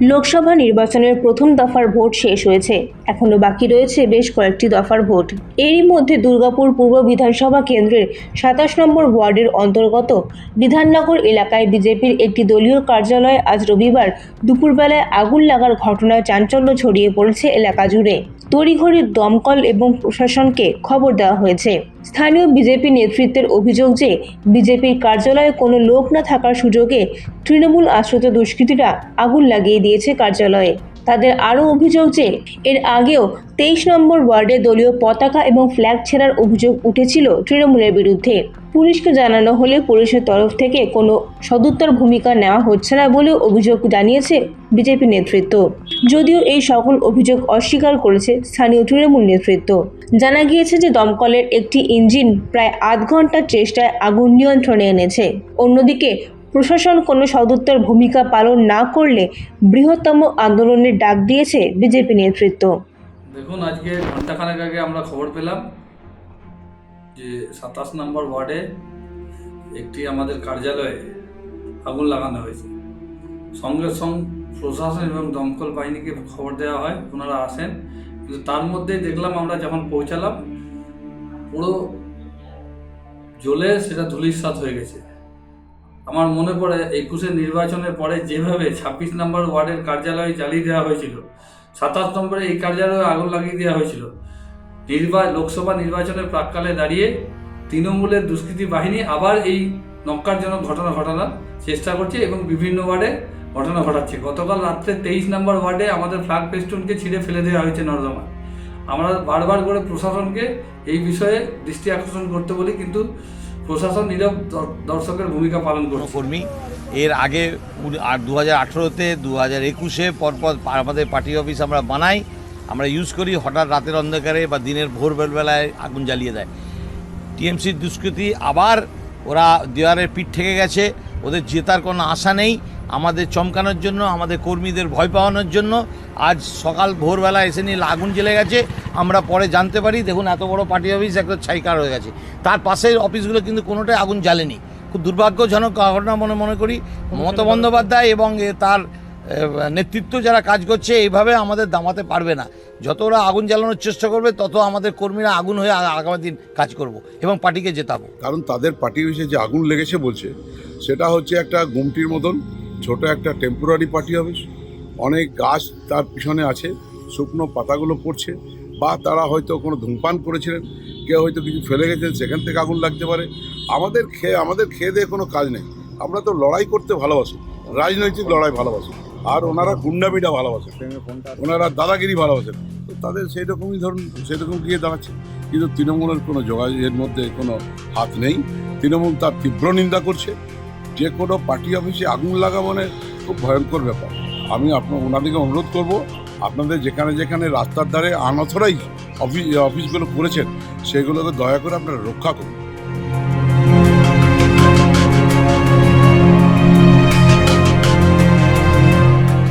লোকসভা নির্বাচনের প্রথম দফার ভোট শেষ হয়েছে। এখনও বাকি রয়েছে বেশ কয়েকটি দফার ভোট। এরই মধ্যে দুর্গাপুর পূর্ব বিধানসভা কেন্দ্রের সাতাশ নম্বর ওয়ার্ডের অন্তর্গত বিধাননগর এলাকায় বিজেপির একটি দলীয় কার্যালয়ে আজ রবিবার দুপুরবেলায় আগুন লাগার ঘটনায় চাঞ্চল্য ছড়িয়ে পড়েছে এলাকা জুড়ে। তড়িঘড়ি দমকল এবং প্রশাসনকে খবর দেওয়া হয়েছে। স্থানীয় বিজেপি নেতৃত্বের অভিযোগ যে বিজেপির কার্যালয়ে কোনো লোক না থাকার সুযোগে তৃণমূল আশ্রিত দুষ্কৃতীরা আগুন লাগিয়ে দিয়েছে কার্যালয়ে। তাদের আরও অভিযোগ যে, এর আগেও তেইশ নম্বর ওয়ার্ডে দলীয় পতাকা এবং ফ্ল্যাগ ছেঁড়ার অভিযোগ উঠেছিল তৃণমূলের বিরুদ্ধে। পুলিশকে জানানো হলে পুলিশের তরফ থেকে কোনো সদুত্তর ভূমিকা নেওয়া হচ্ছে না বলেও অভিযোগ জানিয়েছে বিজেপি নেতৃত্ব। যদিও এই সকল অভিযোগ অস্বীকার করেছে স্থানীয় তৃণমূল নেতৃত্ব। জানা গিয়েছে যে, দমকলের একটি ইঞ্জিন প্রায় আধ ঘণ্টার চেষ্টায় আগুন নিয়ন্ত্রণে এনেছে। অন্যদিকে প্রশাসন কোনো সদুত্তর ভূমিকা পালন না করলে বৃহত্তম আন্দোলনের ডাক দিয়েছে বিজেপি নেতৃত্ব। দেখুন, আজকে ঘন্টাখানেক আগে আমরা খবর পেলাম যে সাতাশ নম্বর ওয়ার্ডে একটি আমাদের কার্যালয়ে আগুন লাগানো হয়েছে। সঙ্গে সঙ্গে প্রশাসন এবং দমকল বাহিনীকে খবর দেওয়া হয়, ওনারা আসেন। কিন্তু তার মধ্যেই দেখলাম আমরা যখন পৌঁছালাম, পুরো জ্বলে সেটা ধুলির ধুলিস্বাদ হয়ে গেছে। আমার মনে পড়ে একুশের নির্বাচনের পরে যেভাবে ছাব্বিশ নম্বর ওয়ার্ডের কার্যালয় জ্বালিয়ে দেওয়া হয়েছিল, সাতাশ নম্বরে এই কার্যালয়ে আগুন লাগিয়ে দেওয়া হয়েছিল। নির্বা, লোকসভা নির্বাচনের প্রাককালে দাঁড়িয়ে তৃণমূলের দুষ্কৃতী বাহিনী আবার এই নক্কারজনক ঘটনা ঘটানোর চেষ্টা করছে এবং বিভিন্ন ওয়ার্ডে ঘটনা ঘটাচ্ছে। গতকাল রাত্রে তেইশ নম্বর ওয়ার্ডে আমাদের ফ্ল্যাগ পেস্টুনকে ছিঁড়ে ফেলে দেওয়া হয়েছে নর্দমায়। আমরা বারবার করে প্রশাসনকে এই বিষয়ে দৃষ্টি আকর্ষণ করতে বলি, কিন্তু প্রশাসন নীরব দর- দর্শকের ভূমিকা পালন করছে। কর্মী। এর আগে দু হাজার আঠেরোতে দু হাজার একুশে পরপর আমাদের পার্টি অফিস আমরা বানাই। আমরা ইউজ করি, হঠাৎ রাতের অন্ধকারে বা দিনের ভোরবেলায় আগুন জ্বালিয়ে দেয়। টিএমসির দুষ্কৃতী আবার ওরা দেওয়ারের পিঠ থেকে গেছে, ওদের জেতার কোনো আশা নেই। আমাদের চমকানোর জন্য, আমাদের কর্মীদের ভয় পাওয়ানোর জন্য আজ সকাল ভোরবেলা এসে নিয়ে আগুন জ্বেলে গেছে। আমরা পরে জানতে পারি, দেখুন এত বড় পার্টি অফিস, একটা ছাইকার হয়ে গেছে। তার পাশের অফিসগুলো কিন্তু কোনোটাই আগুন জ্বালেনি। খুব দুর্ভাগ্যজনক ঘটনা মনে মনে করি, মমতা বন্দ্যোপাধ্যায় এবং তার নেতৃত্ব যারা কাজ করছে, এইভাবে আমাদের দামাতে পারবে না। যত ওরা আগুন জ্বালানোর চেষ্টা করবে, তত আমাদের কর্মীরা আগুন হয়ে আগামী দিন কাজ করব এবং পার্টিকে জেতাবো। কারণ তাদের পার্টি অফিসে যে আগুন লেগেছে বলছে, সেটা হচ্ছে একটা গুমটির মতন, ছোট একটা টেম্পোরারি পার্টি অফিস অনেক গাছ তার পিছনে আছে, শুকনো পাতাগুলো পড়ছে, বা তারা হয়তো কোনো ধূমপান করেছিলেন, কেউ হয়তো কিছু ফেলে গেছেন, সেখান থেকে আগুন লাগতে পারে। আমাদের খেয়ে আমাদের খেয়ে দিয়ে কোনো কাজ নেই। আমরা তো লড়াই করতে ভালোবাসি, রাজনৈতিক লড়াই ভালোবাসি। আর ওনারা গুন্ডামিটা ভালোবাসেন ওনারা দাদাগিরি ভালোবাসেন তো তাদের সেই রকমই ধরুন সেরকম গিয়ে দাঁড়াচ্ছে। কিন্তু তৃণমূলের কোনো যোগাযোগের মধ্যে কোনো হাত নেই। তৃণমূল তার তীব্র নিন্দা করছে। যে কোনো পার্টি অফিসে আগুন লাগা মানে খুব ভয়ঙ্কর ব্যাপার। আমি আপনার, ওনাদেরকে অনুরোধ করব, আপনাদের যেখানে যেখানে রাস্তার ধারে আনথরাইজ অফিস অফিসগুলো করেছেন, সেগুলোকে দয়া করে আপনারা রক্ষা করুন।